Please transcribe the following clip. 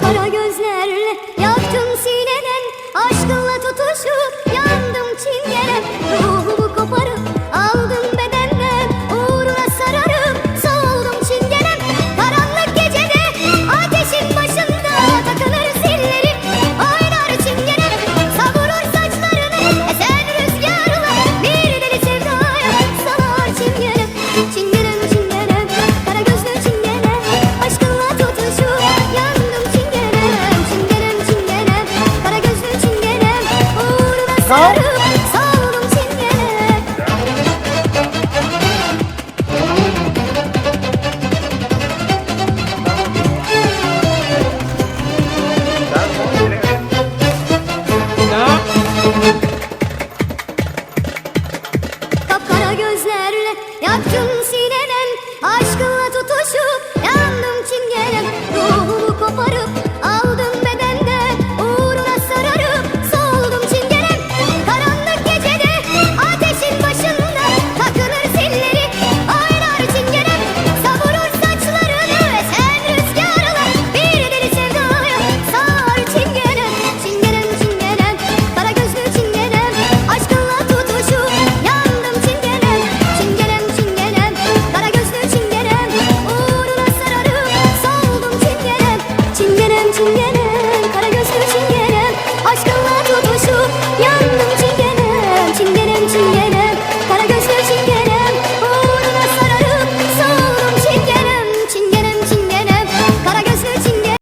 Kara göz Kızlar. Kapkara gözlerle yaktın